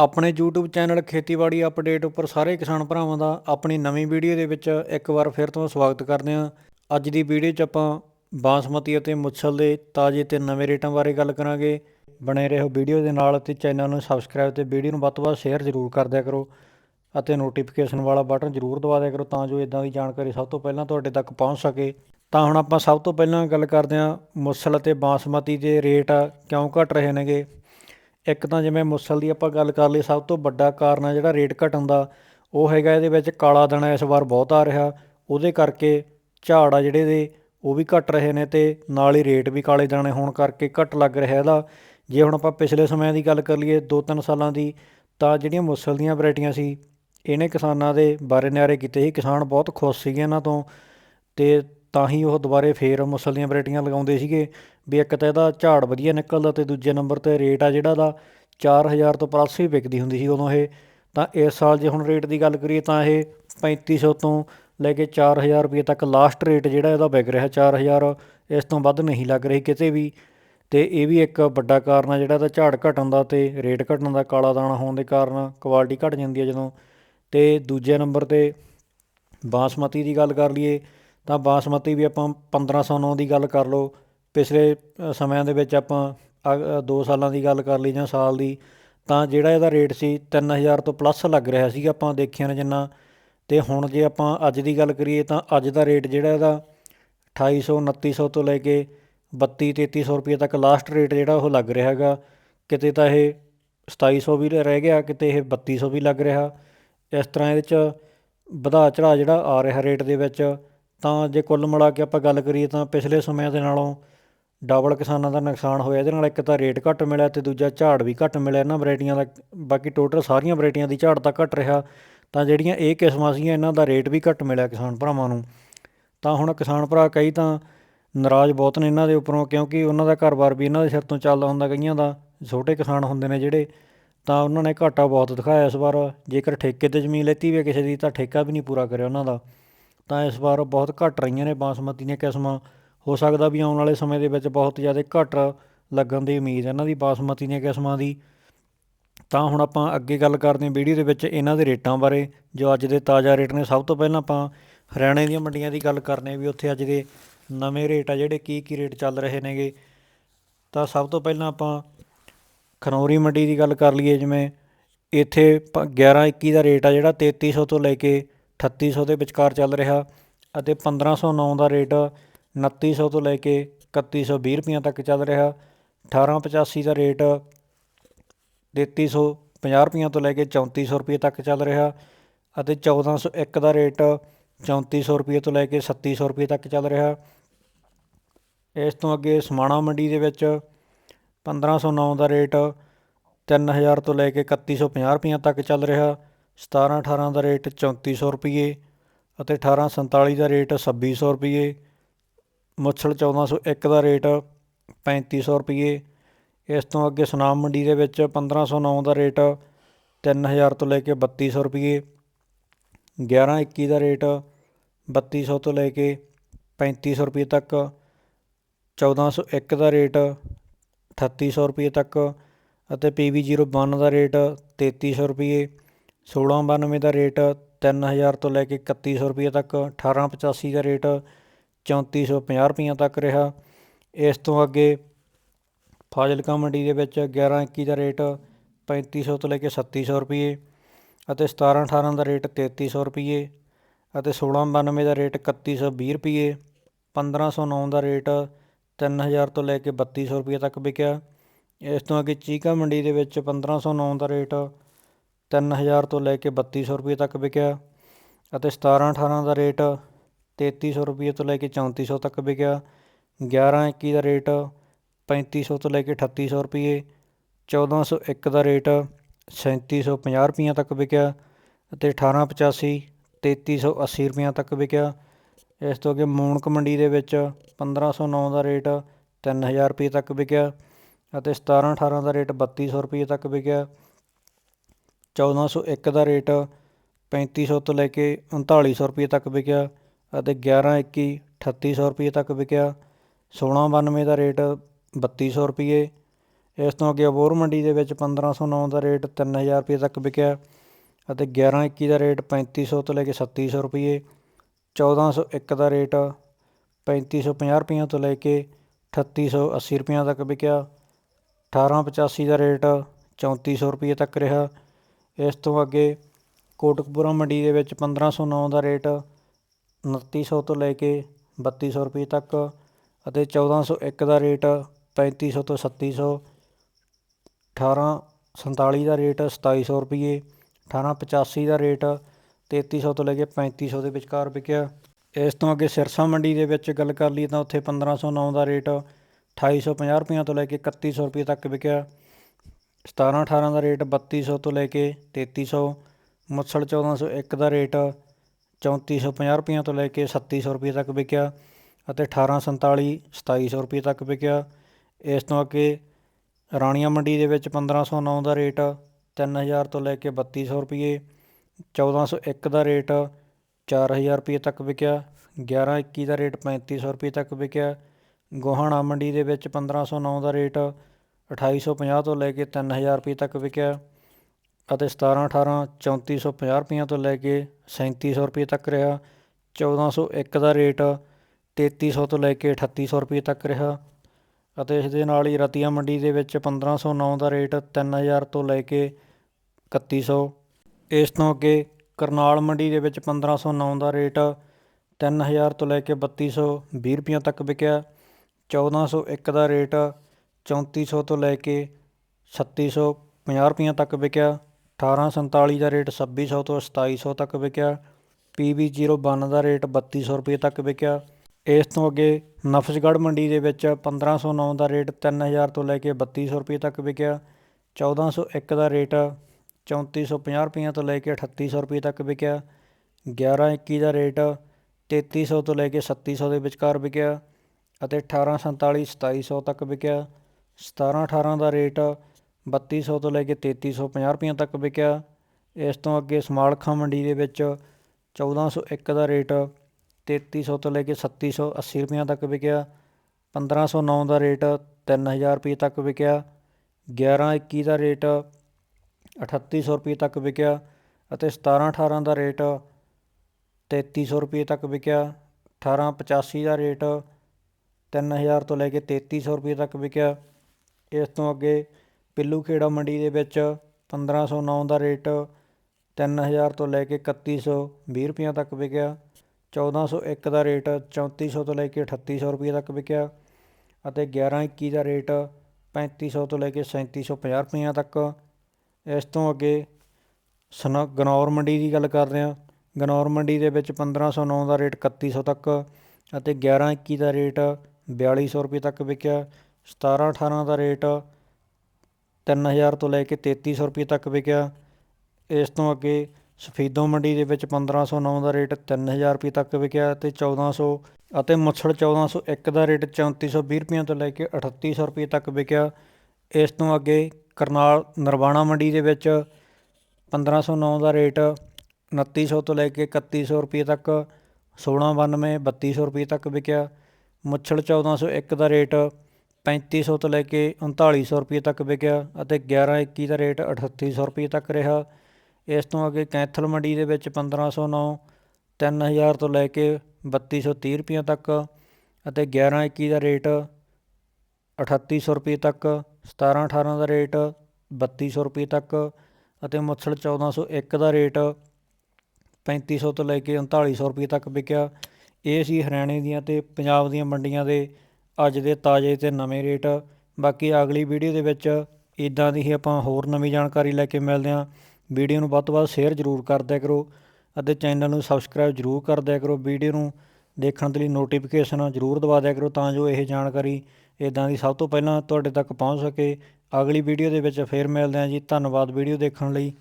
ਆਪਣੇ YouTube channel ਖੇਤੀਬਾੜੀ update ਉੱਪਰ ਸਾਰੇ ਕਿਸਾਨ ਭਰਾਵਾਂ ਦਾ ਆਪਣੀ ਨਵੀਂ ਵੀਡੀਓ ਦੇ ਵਿੱਚ ਇੱਕ ਵਾਰ ਫਿਰ ਤੋਂ ਸਵਾਗਤ ਕਰਦੇ ਹਾਂ। ਅੱਜ ਦੀ ਵੀਡੀਓ 'ਚ ਆਪਾਂ ਬਾਸਮਤੀ ਅਤੇ ਮੁੱਛਲ ਦੇ ਤਾਜ਼ੇ ਤੇ ਨਵੇਂ ਰੇਟਾਂ ਬਾਰੇ ਗੱਲ ਕਰਾਂਗੇ। ਬਣੇ ਰਹੋ ਵੀਡੀਓ ਦੇ ਨਾਲ ਤੇ ਚੈਨਲ ਨੂੰ ਸਬਸਕ੍ਰਾਈਬ ਤੇ ਵੀਡੀਓ ਨੂੰ ਵੱਧ ਤੋਂ ਵੱਧ ਸ਼ੇਅਰ ਜ਼ਰੂਰ ਕਰ ਦਿਆ ਕਰੋ ਅਤੇ ਨੋਟੀਫਿਕੇਸ਼ਨ ਵਾਲਾ ਬਟਨ ਜ਼ਰੂਰ ਦਬਾ ਦਿਆ ਕਰੋ ਤਾਂ ਜੋ ਇਦਾਂ ਦੀ ਜਾਣਕਾਰੀ ਸਭ ਤੋਂ ਪਹਿਲਾਂ ਤੁਹਾਡੇ ਤੱਕ ਪਹੁੰਚ ਸਕੇ। ਤਾਂ ਹੁਣ ਆਪਾਂ ਸਭ ਤੋਂ ਪਹਿਲਾਂ ਗੱਲ ਕਰਦੇ ਹਾਂ ਮੁੱਛਲ ਅਤੇ ਬਾਸਮਤੀ ਦੇ ਰੇਟ ਕਿਉਂ ਘਟ ਰਹੇ ਨੇਗੇ? ਇੱਕ ਤਾਂ ਜਿਵੇਂ ਮੁੱਸਲ ਦੀ ਆਪਾਂ ਗੱਲ ਕਰ ਲਈ ਸਭ ਤੋਂ ਵੱਡਾ ਕਾਰਨ ਆ ਜਿਹੜਾ ਰੇਟ ਘਟਣ ਦਾ, ਉਹ ਹੈਗਾ ਇਹਦੇ ਵਿੱਚ ਕਾਲਾ ਦਾਣਾ ਇਸ ਵਾਰ ਬਹੁਤ ਆ ਰਿਹਾ। ਉਹਦੇ ਕਰਕੇ ਝਾੜ ਆ ਜਿਹੜੇ ਦੇ, ਉਹ ਵੀ ਘਟ ਰਹੇ ਨੇ ਤੇ ਨਾਲ ਹੀ ਰੇਟ ਵੀ ਕਾਲੇ ਦਾਣੇ ਹੋਣ ਕਰਕੇ ਘਟ ਲੱਗ ਰਿਹਾ ਇਹਦਾ। ਜੇ ਹੁਣ ਆਪਾਂ ਪਿਛਲੇ ਸਮਿਆਂ ਦੀ ਗੱਲ ਕਰ ਲਈਏ 2-3 ਸਾਲਾਂ ਦੀ, ਤਾਂ ਜਿਹੜੀਆਂ ਮੁਸਲ ਦੀਆਂ ਵੈਰਾਈਟੀਆਂ ਸੀ, ਇਹਨੇ ਕਿਸਾਨਾਂ ਦੇ ਬਾਰੇ ਨਿਆਰੇ ਕੀਤੇ ਸੀ। ਕਿਸਾਨ ਬਹੁਤ ਖੁਸ਼ ਸੀਗੇ ਇਹਨਾਂ ਤੋਂ ਤੇ ਤਾਂ ਹੀ ਉਹ ਦੁਬਾਰੇ ਫੇਰ ਮੁਸਲ ਦੀਆਂ ਵੈਰਾਈਟੀਆਂ ਲਗਾਉਂਦੇ ਸੀਗੇ। ਵੀ ਇੱਕ ਤਾਂ ਇਹਦਾ ਝਾੜ ਵਧੀਆ ਨਿਕਲਦਾ ਤੇ ਦੂਜੇ ਨੰਬਰ ਤੇ ਰੇਟ ਆ ਜਿਹੜਾ ਦਾ 4000 ਤੋਂ ਪਲੱਸ ਹੀ ਵਿਕਦੀ ਹੁੰਦੀ ਸੀ ਉਦੋਂ ਇਹ। ਤਾਂ ਇਸ ਸਾਲ ਜੇ ਹੁਣ ਰੇਟ ਦੀ ਗੱਲ ਕਰੀਏ ਤਾਂ ਇਹ 3500 ਤੋਂ ਲੈ ਕੇ 4000 ਰੁਪਏ ਤੱਕ ਲਾਸਟ ਰੇਟ ਜਿਹੜਾ ਇਹਦਾ ਵਿਕ ਰਿਹਾ 4000 ਇਸ ਤੋਂ ਵੱਧ ਨਹੀਂ ਲੱਗ ਰਹੀ ਕਿਤੇ ਵੀ। ਤੇ ਇਹ ਵੀ ਇੱਕ ਵੱਡਾ ਕਾਰਨ ਆ ਜਿਹੜਾ ਇਹਦਾ ਝਾੜ ਘਟਣ ਦਾ ਤੇ ਰੇਟ ਘਟਣ ਦਾ ਕਾਲਾ ਦਾਣਾ ਹੋਣ ਦੇ ਕਾਰਨ ਕੁਆਲਿਟੀ ਘਟ ਜਾਂਦੀ ਹੈ ਜਦੋਂ। ਤੇ ਦੂਜੇ ਨੰਬਰ ਤੇ ਬਾਸਮਤੀ ਦੀ ਗੱਲ ਕਰ ਲਈਏ ਤਾਂ ਬਾਸਮਤੀ ਵੀ ਆਪਾਂ 1509 ਦੀ ਗੱਲ ਕਰ ਲਓ, ਪਿਛਲੇ ਸਮਿਆਂ ਦੇ ਵਿੱਚ ਆਪਾਂ 2 ਸਾਲਾਂ ਦੀ ਗੱਲ ਕਰ ਲਈ ਜਾਂ ਸਾਲ ਦੀ, ਤਾਂ ਜਿਹੜਾ ਇਹਦਾ ਰੇਟ ਸੀ 3000 ਤੋਂ ਪਲੱਸ ਲੱਗ ਰਿਹਾ ਸੀ ਆਪਾਂ ਦੇਖਿਆ ਨੇ ਜਿੰਨਾ, ਤੇ ਹੁਣ ਜੇ ਆਪਾਂ ਅੱਜ ਦੀ ਗੱਲ ਕਰੀਏ ਤਾਂ ਅੱਜ ਦਾ ਰੇਟ ਜਿਹੜਾ ਇਹਦਾ 2800 2900 ਤੋਂ ਲੈ ਕੇ 32 3300 ਰੁਪਏ ਤੱਕ ਲਾਸਟ ਰੇਟ ਜਿਹੜਾ ਉਹ ਲੱਗ ਰਿਹਾ ਹੈਗਾ, ਕਿਤੇ ਤਾਂ ਇਹ 2700 ਵੀ ਰਹਿ ਗਿਆ, ਕਿਤੇ ਇਹ 3200 ਵੀ ਲੱਗ ਰਿਹਾ। ਇਸ ਤਰ੍ਹਾਂ ਇਹਦੇ 'ਚ ਵਧਾ ਚੜਾ ਜਿਹੜਾ ਆ ਰਿਹਾ ਰੇਟ ਦੇ ਵਿੱਚ ਤਾਂ ਜੇ ਕੁੱਲ ਮਿਲਾ ਕੇ ਆਪਾਂ ਗੱਲ ਕਰੀਏ ਤਾਂ ਪਿਛਲੇ ਸਮਿਆਂ ਦੇ ਨਾਲੋਂ ਡਬਲ ਕਿਸਾਨਾਂ ਦਾ ਨੁਕਸਾਨ ਹੋਇਆ, ਇਹਦੇ ਨਾਲ ਇੱਕ ਤਾਂ ਰੇਟ ਘੱਟ ਮਿਲਿਆ ਤੇ ਦੂਜਾ ਝਾੜ ਵੀ ਘੱਟ ਮਿਲਿਆ, ਇਹਨਾਂ ਵੈਰਾਈਟੀਆਂ ਦਾ, ਬਾਕੀ ਟੋਟਲ ਸਾਰੀਆਂ ਵੈਰਾਈਟੀਆਂ ਦੀ ਝਾੜ ਤਾਂ ਘੱਟ ਰਿਹਾ, ਤਾਂ ਜਿਹੜੀਆਂ ਇਹ ਕਿਸਮਾਂ ਸੀਗੀਆਂ, ਇਹਨਾਂ ਦਾ ਰੇਟ ਵੀ ਘੱਟ ਮਿਲਿਆ ਕਿਸਾਨ ਭਰਾਵਾਂ ਨੂੰ। ਤਾਂ ਹੁਣ ਕਿਸਾਨ ਭਰਾ ਕਈ ਤਾਂ ਨਾਰਾਜ਼ ਬਹੁਤ ਨੇ ਇਹਨਾਂ ਦੇ ਉੱਪਰੋਂ, ਕਿਉਂਕਿ ਉਹਨਾਂ ਦਾ ਘਰ-ਬਾਰ ਵੀ ਇਹਨਾਂ ਦੇ ਸਿਰ ਤੋਂ ਚੱਲਦਾ ਹੁੰਦਾ, ਕਈਆਂ ਦਾ ਛੋਟੇ ਕਿਸਾਨ ਹੁੰਦੇ ਨੇ ਜਿਹੜੇ, ਤਾਂ ਉਹਨਾਂ ਨੇ ਘਾਟਾ ਬਹੁਤ ਦਿਖਾਇਆ ਇਸ ਵਾਰ, ਜੇਕਰ ਠੇਕੇ ਤੇ ਜ਼ਮੀਨ ਲੈਤੀ ਵੀ ਹੈ ਕਿਸੇ ਦੀ, ਤਾਂ ਠੇਕਾ ਵੀ ਨਹੀਂ ਪੂਰਾ ਕਰਿਆ ਉਹਨਾਂ ਦਾ। ਤਾਂ ਇਸ ਵਾਰ ਬਹੁਤ ਘਟ ਰਹੀਆਂ ਨੇ, ਬਾਸਮਤੀ ਦੀਆਂ ਕਿਸਮਾਂ। ਹੋ ਸਕਦਾ ਵੀ ਆਉਣ ਵਾਲੇ ਸਮੇਂ ਦੇ ਵਿੱਚ ਬਹੁਤ ਜ਼ਿਆਦਾ ਘਟ ਲੱਗਣ ਦੀ ਉਮੀਦ ਹੈ ਇਹਨਾਂ ਦੀ, ਬਾਸਮਤੀ ਦੀਆਂ ਕਿਸਮਾਂ ਦੀ। ਤਾਂ ਹੁਣ ਆਪਾਂ ਅੱਗੇ ਗੱਲ ਕਰਦੇ ਹਾਂ ਵੀਡੀਓ ਦੇ ਵਿੱਚ ਇਹਨਾਂ ਦੇ ਰੇਟਾਂ ਬਾਰੇ, ਜੋ ਅੱਜ ਦੇ ਤਾਜ਼ਾ ਰੇਟ ਨੇ। ਸਭ ਤੋਂ ਪਹਿਲਾਂ ਆਪਾਂ ਹਰਿਆਣੇ ਦੀਆਂ ਮੰਡੀਆਂ ਦੀ ਗੱਲ ਕਰਨੇ ਵੀ ਉੱਥੇ ਅੱਜ ਦੇ ਨਵੇਂ ਰੇਟ ਆ ਜਿਹੜੇ, ਕੀ ਕੀ ਰੇਟ ਚੱਲ ਰਹੇ ਨੇਗੇ। ਤਾਂ ਸਭ ਤੋਂ ਪਹਿਲਾਂ ਆਪਾਂ ਖਨੌਰੀ ਮੰਡੀ ਦੀ ਗੱਲ ਕਰ ਲਈਏ, ਜਿਵੇਂ ਇੱਥੇ 11 21 ਦਾ ਰੇਟ ਆ ਜਿਹੜਾ 3300 ਤੋਂ ਲੈ ਕੇ 3800 ਦੇ ਵਿਚਕਾਰ ਚੱਲ ਰਿਹਾ ਅਤੇ 1509 ਦਾ ਰੇਟ 2900 ਤੋਂ ਲੈ ਕੇ 3120 ਰੁਪਈਆ ਤੱਕ ਚੱਲ ਰਿਹਾ। 1885 ਦਾ ਰੇਟ 3350 ਰੁਪਈਆ ਤੋਂ ਲੈ ਕੇ 3400 ਰੁਪਏ ਤੱਕ ਚੱਲ ਰਿਹਾ ਅਤੇ 1401 ਦਾ ਰੇਟ 3400 ਰੁਪਏ ਤੋਂ ਲੈ ਕੇ 3700 ਰੁਪਏ ਤੱਕ ਚੱਲ ਰਿਹਾ। ਇਸ ਤੋਂ ਅੱਗੇ ਸਮਾਣਾ ਮੰਡੀ ਦੇ ਵਿੱਚ 1509 ਦਾ ਰੇਟ 3000 ਤੋਂ ਲੈ ਕੇ 3150 ਰੁਪਈਆ ਤੱਕ ਚੱਲ ਰਿਹਾ 17 18 ਦਾ ਰੇਟ 3400 ਰੁਪਏ ਅਤੇ 1847 ਦਾ ਰੇਟ 2600 ਰੁਪਏ ਮੁੱਛਲ 1401 ਦਾ ਰੇਟ 3500 ਰੁਪਏ ਇਸ ਤੋਂ ਅੱਗੇ ਸੁਨਾਮ ਮੰਡੀ ਦੇ ਵਿੱਚ 1509 ਦਾ ਰੇਟ 3000 ਤੋਂ ਲੈ ਕੇ 3200 ਰੁਪਏ 11 21 ਦਾ ਰੇਟ 3200 ਤੋਂ ਲੈ ਕੇ 3500 ਰੁਪਏ ਤੱਕ। 1401 ਦਾ ਰੇਟ 3800 ਰੁਪਏ ਤੱਕ ਅਤੇ PV01 ਦਾ ਰੇਟ 3300 ਰੁਪਏ 1692 ਦਾ ਰੇਟ 3000 ਤੋਂ ਲੈ ਕੇ 3100 ਰੁਪਏ ਤੱਕ 1885 ਦਾ ਰੇਟ 3450 ਰੁਪਈਆ ਤੱਕ ਰਿਹਾ। ਇਸ ਤੋਂ ਅੱਗੇ ਫਾਜ਼ਿਲਕਾ ਮੰਡੀ ਦੇ ਵਿੱਚ 11 21 ਦਾ ਰੇਟ 3500 ਤੋਂ ਲੈ ਕੇ 3700 ਰੁਪਏ ਅਤੇ 17 18 ਦਾ ਰੇਟ 3300 ਰੁਪਏ ਅਤੇ 1692 ਦਾ ਰੇਟ 3120 ਰੁਪਏ 1509 ਦਾ ਰੇਟ 3000 ਤੋਂ ਲੈ ਕੇ 3200 ਰੁਪਏ ਤੱਕ ਵਿਕਿਆ। ਇਸ ਤੋਂ ਅੱਗੇ ਚੀਕਾ ਮੰਡੀ ਦੇ ਵਿੱਚ 1509 ਦਾ ਰੇਟ 3000 ਤੋਂ ਲੈ ਕੇ 3200 ਰੁਪਏ ਤੱਕ ਵਿਕਿਆ ਅਤੇ 17 18 ਦਾ ਰੇਟ 3300 ਰੁਪਏ ਤੋਂ ਲੈ ਕੇ 3400 ਤੱਕ ਵਿਕਿਆ 11 21 ਦਾ ਰੇਟ 3500 ਤੋਂ ਲੈ ਕੇ 3800 ਰੁਪਏ 1401 ਦਾ ਰੇਟ 3750 ਰੁਪਈਆ ਤੱਕ ਵਿਕਿਆ ਅਤੇ 1885 3380 ਰੁਪਈਆਂ ਤੱਕ ਵਿਕਿਆ। ਇਸ ਤੋਂ ਅੱਗੇ ਮੂਣਕ ਮੰਡੀ ਦੇ ਵਿੱਚ 1509 ਦਾ ਰੇਟ 3000 ਰੁਪਏ ਤੱਕ ਵਿਕਿਆ ਅਤੇ 17 18 ਦਾ ਰੇਟ 3200 ਰੁਪਏ ਤੱਕ ਵਿਕਿਆ। 1401 ਦਾ ਰੇਟ 3500 ਤੋਂ ਲੈ ਕੇ 3900 ਰੁਪਏ ਤੱਕ ਵਿਕਿਆ ਅਤੇ 11 21 3800 ਰੁਪਏ ਤੱਕ ਵਿਕਿਆ। 1692 ਦਾ ਰੇਟ 3200 ਰੁਪਏ। ਇਸ ਤੋਂ ਅੱਗੇ ਅਬੋਰ ਮੰਡੀ ਦੇ ਵਿੱਚ 1509 ਦਾ ਰੇਟ 3000 ਰੁਪਏ ਤੱਕ ਵਿਕਿਆ ਅਤੇ 1121 ਦਾ ਰੇਟ 3500 ਤੋਂ ਲੈ ਕੇ 3700 ਰੁਪਏ। 1401 ਦਾ ਰੇਟ 3550 ਰੁਪਈਆਂ ਤੋਂ ਲੈ ਕੇ 3880 ਰੁਪਈਆਂ ਤੱਕ ਵਿਕਿਆ। 1885 ਦਾ ਰੇਟ 3400 ਰੁਪਏ ਤੱਕ ਰਿਹਾ। ਇਸ ਤੋਂ ਅੱਗੇ ਕੋਟਕਪੂਰਾ ਮੰਡੀ ਦੇ ਵਿੱਚ 1509 ਦਾ ਰੇਟ ਉਨੱਤੀ ਸੌ ਤੋਂ ਲੈ ਕੇ ਬੱਤੀ ਸੌ ਰੁਪਏ ਤੱਕ ਅਤੇ 1401 ਦਾ ਰੇਟ ਪੈਂਤੀ ਸੌ ਤੋਂ 3700 1847 ਦਾ ਰੇਟ ਸਤਾਈ 2700 ਰੁਪਏ 1885 ਦਾ ਰੇਟ ਤੇਤੀ ਸੌ ਤੋਂ ਲੈ ਕੇ ਪੈਂਤੀ ਸੌ ਦੇ ਵਿਚਕਾਰ ਵਿਕਿਆ। ਇਸ ਤੋਂ ਅੱਗੇ ਸਿਰਸਾ ਮੰਡੀ ਦੇ ਵਿੱਚ ਗੱਲ ਕਰ ਲਈਏ ਤਾਂ ਉੱਥੇ 1509 ਦਾ ਰੇਟ 2850 ਰੁਪਈਆਂ ਤੋਂ ਲੈ ਕੇ 3100 ਰੁਪਏ ਤੱਕ ਵਿਕਿਆ। 17 18 ਦਾ ਰੇਟ ਬੱਤੀ ਸੌ ਤੋਂ ਲੈ ਕੇ ਤੇਤੀ 3300 ਮੁੱਸਲ 1401 ਦਾ ਰੇਟ 3450 ਰੁਪਈਆਂ ਤੋਂ ਲੈ ਕੇ 3700 ਰੁਪਏ ਤੱਕ ਵਿਕਿਆ ਅਤੇ 1847 2700 ਰੁਪਏ ਤੱਕ ਵਿਕਿਆ। ਇਸ ਤੋਂ ਅੱਗੇ ਰਾਣੀਆਂ ਮੰਡੀ ਦੇ ਵਿੱਚ 1509 ਦਾ ਰੇਟ 3000 ਤੋਂ ਲੈ ਕੇ 3200 ਰੁਪਏ 1401 ਦਾ ਰੇਟ 4000 ਰੁਪਏ ਤੱਕ ਵਿਕਿਆ। 1121 ਦਾ ਰੇਟ 3500 ਰੁਪਏ ਤੱਕ ਵਿਕਿਆ। ਗੋਹਾਣਾ ਮੰਡੀ ਦੇ ਵਿੱਚ 1509 ਦਾ ਰੇਟ 2850 ਤੋਂ ਲੈ ਕੇ 3000 ਰੁਪਏ ਤੱਕ ਵਿਕਿਆ ਅਤੇ 17 18 3450 ਰੁਪਈਆਂ ਤੋਂ ਲੈ ਕੇ 3700 ਰੁਪਏ ਤੱਕ ਰਿਹਾ 1401 ਦਾ ਰੇਟ 3300 ਤੋਂ ਲੈ ਕੇ 3800 ਰੁਪਏ ਤੱਕ ਰਿਹਾ ਅਤੇ ਇਸ ਦੇ ਨਾਲ ਹੀ ਰਤੀਆ ਮੰਡੀ ਦੇ ਵਿੱਚ 1509 ਦਾ ਰੇਟ 3000 ਤੋਂ ਲੈ ਕੇ 3100 ਇਸ ਤੋਂ ਅੱਗੇ ਕਰਨਾਲ ਮੰਡੀ ਦੇ ਵਿੱਚ 1509 ਦਾ ਰੇਟ 3000 ਤੋਂ ਲੈ ਕੇ 3220 ਰੁਪਈਆਂ ਤੱਕ ਵਿਕਿਆ 1401 ਦਾ ਰੇਟ ਚੌਂਤੀ ਸੌ ਤੋਂ ਲੈ ਕੇ 3650 ਰੁਪਈਆਂ ਤੱਕ ਵਿਕਿਆ। 1847 ਦਾ ਰੇਟ ਛੱਬੀ ਸੌ ਤੋਂ ਸਤਾਈ ਸੌ ਤੱਕ ਵਿਕਿਆ। PB01 ਦਾ ਰੇਟ ਬੱਤੀ ਸੌ ਰੁਪਏ ਤੱਕ ਵਿਕਿਆ। ਇਸ ਤੋਂ ਅੱਗੇ ਨਫਸਗੜ੍ਹ ਮੰਡੀ ਦੇ ਵਿੱਚ 1509 ਦਾ ਰੇਟ 3000 ਤੋਂ ਲੈ ਕੇ 3200 ਰੁਪਏ ਤੱਕ ਵਿਕਿਆ। 1401 ਦਾ ਰੇਟ 3450 ਰੁਪਈਆਂ ਤੋਂ ਲੈ ਕੇ 3800 ਰੁਪਏ ਤੱਕ ਵਿਕਿਆ। 1121 ਦਾ ਰੇਟ 3300 ਤੋਂ ਲੈ ਕੇ 3700 ਦੇ ਵਿਚਕਾਰ ਵਿਕਿਆ ਅਤੇ 1847 2700 ਤੱਕ ਵਿਕਿਆ। 1718 ਦਾ ਰੇਟ ਬੱਤੀ ਸੌ ਤੋਂ ਲੈ ਕੇ 3350 ਰੁਪਈਆਂ ਤੱਕ ਵਿਕਿਆ। ਇਸ ਤੋਂ ਅੱਗੇ ਸਮਾਲਖਾ ਮੰਡੀ ਦੇ ਵਿੱਚ 1401 ਦਾ ਰੇਟ ਤੇਤੀ ਸੌ ਤੋਂ ਲੈ ਕੇ 3780 ਰੁਪਈਆਂ ਤੱਕ ਵਿਕਿਆ। 1509 ਦਾ ਰੇਟ 3000 ਰੁਪਏ ਤੱਕ ਵਿਕਿਆ। 1121 ਦਾ ਰੇਟ ਅਠੱਤੀ ਸੌ ਰੁਪਏ ਤੱਕ ਵਿਕਿਆ ਅਤੇ 1718 ਦਾ ਰੇਟ ਤੇਤੀ ਸੌ ਰੁਪਏ ਤੱਕ ਵਿਕਿਆ। 1885 ਦਾ ਰੇਟ 3000 ਤੋਂ ਲੈ ਕੇ 3300 ਰੁਪਏ ਤੱਕ ਵਿਕਿਆ। ਇਸ ਤੋਂ ਅੱਗੇ ਪਿੱਲੂ ਖੇੜਾ ਮੰਡੀ ਦੇ ਵਿੱਚ 1509 ਦਾ ਰੇਟ 3000 ਤੋਂ ਲੈ ਕੇ 3120 ਰੁਪਈਆਂ ਤੱਕ ਵਿਕਿਆ। 1401 ਦਾ ਰੇਟ 3400 ਤੋਂ ਲੈ ਕੇ 3800 ਰੁਪਏ ਤੱਕ ਵਿਕਿਆ ਅਤੇ 1121 ਦਾ ਰੇਟ 3500 ਤੋਂ ਲੈ ਕੇ 3750 ਰੁਪਈਆਂ ਤੱਕ। ਇਸ ਤੋਂ ਅੱਗੇ ਸਨ, ਗਨੌਰ ਮੰਡੀ ਦੀ ਗੱਲ ਕਰਦੇ ਹਾਂ ਗਨੌਰ ਮੰਡੀ ਦੇ ਵਿੱਚ 1509 ਦਾ ਰੇਟ 3100 ਤੱਕ ਅਤੇ 1121 ਦਾ ਰੇਟ 4200 ਰੁਪਏ ਤੱਕ ਵਿਕਿਆ। 1718 ਦਾ ਰੇਟ 3000 ਤੋਂ ਲੈ ਕੇ ਤੇਤੀ ਸੌ ਰੁਪਏ ਤੱਕ ਵਿਕਿਆ। ਇਸ ਤੋਂ ਅੱਗੇ ਸਫੀਦੋ ਮੰਡੀ ਦੇ ਵਿੱਚ 1509 ਦਾ ਰੇਟ 3000 ਰੁਪਏ ਤੱਕ ਵਿਕਿਆ ਤੇ 1400 ਅਤੇ ਮੁੱਛੜ 1401 ਦਾ ਰੇਟ 3420 ਰੁਪਈਆਂ ਤੋਂ ਲੈ ਕੇ ਅਠੱਤੀ ਸੌ ਰੁਪਏ ਤੱਕ ਵਿਕਿਆ। ਇਸ ਤੋਂ ਅੱਗੇ ਕਰਨਾਲ ਨਰਵਾਣਾ ਮੰਡੀ ਦੇ ਵਿੱਚ 1509 ਦਾ ਰੇਟ 2900 ਤੋਂ ਲੈ ਕੇ 3100 ਰੁਪਏ ਤੱਕ 1692 3200 ਰੁਪਏ ਤੱਕ ਵਿਕਿਆ। ਮੁੱਛੜ 1401 ਦਾ ਰੇਟ 3500 ਤੋਂ ਲੈ ਕੇ 3900 ਰੁਪਏ ਤੱਕ ਵਿਕਿਆ ਅਤੇ 1121 ਦਾ ਰੇਟ 3800 ਰੁਪਏ ਤੱਕ ਰਿਹਾ। ਇਸ ਤੋਂ ਅੱਗੇ ਕੈਂਥਲ ਮੰਡੀ ਦੇ ਵਿੱਚ 1509 3000 ਤੋਂ ਲੈ ਕੇ 3230 ਰੁਪਏ ਤੱਕ ਅਤੇ 1121 ਦਾ ਰੇਟ 3800 ਰੁਪਏ ਤੱਕ 17 18 ਦਾ ਰੇਟ 3200 ਰੁਪਏ ਤੱਕ ਅਤੇ ਮੁੱਛੜ 1401 ਦਾ ਰੇਟ 3500 ਤੋਂ ਲੈ ਕੇ 3900 ਰੁਪਏ ਤੱਕ ਵਿਕਿਆ। ਇਹ ਸੀ ਹਰਿਆਣੇ ਦੀਆਂ ਤੇ ਪੰਜਾਬ ਦੀਆਂ ਮੰਡੀਆਂ ਦੇ ਅੱਜ ਦੇ ਤਾਜ਼ੇ ਅਤੇ ਨਵੇਂ ਰੇਟ। ਬਾਕੀ ਅਗਲੀ ਵੀਡੀਓ ਦੇ ਵਿੱਚ ਇਦਾਂ ਦੀ ਹੀ ਆਪਾਂ ਹੋਰ ਨਵੀਂ ਜਾਣਕਾਰੀ ਲੈ ਕੇ ਮਿਲਦੇ ਹਾਂ। ਵੀਡੀਓ ਨੂੰ ਵੱਧ ਤੋਂ ਵੱਧ ਸ਼ੇਅਰ ਜ਼ਰੂਰ ਕਰ ਦਿਆ ਕਰੋ ਅਤੇ ਚੈਨਲ ਨੂੰ ਸਬਸਕ੍ਰਾਈਬ ਜ਼ਰੂਰ ਕਰ ਦਿਆ ਕਰੋ। ਵੀਡੀਓ ਨੂੰ ਦੇਖਣ ਦੇ ਲਈ ਨੋਟੀਫਿਕੇਸ਼ਨ ਜ਼ਰੂਰ ਦਬਾ ਦਿਆ ਕਰੋ ਤਾਂ ਜੋ ਇਹ ਜਾਣਕਾਰੀ ਇਦਾਂ ਦੀ ਸਭ ਤੋਂ ਪਹਿਲਾਂ ਤੁਹਾਡੇ ਤੱਕ ਪਹੁੰਚ ਸਕੇ। ਅਗਲੀ ਵੀਡੀਓ ਦੇ ਵਿੱਚ ਫੇਰ ਮਿਲਦੇ ਹਾਂ ਜੀ। ਧੰਨਵਾਦ ਵੀਡੀਓ ਦੇਖਣ ਲਈ।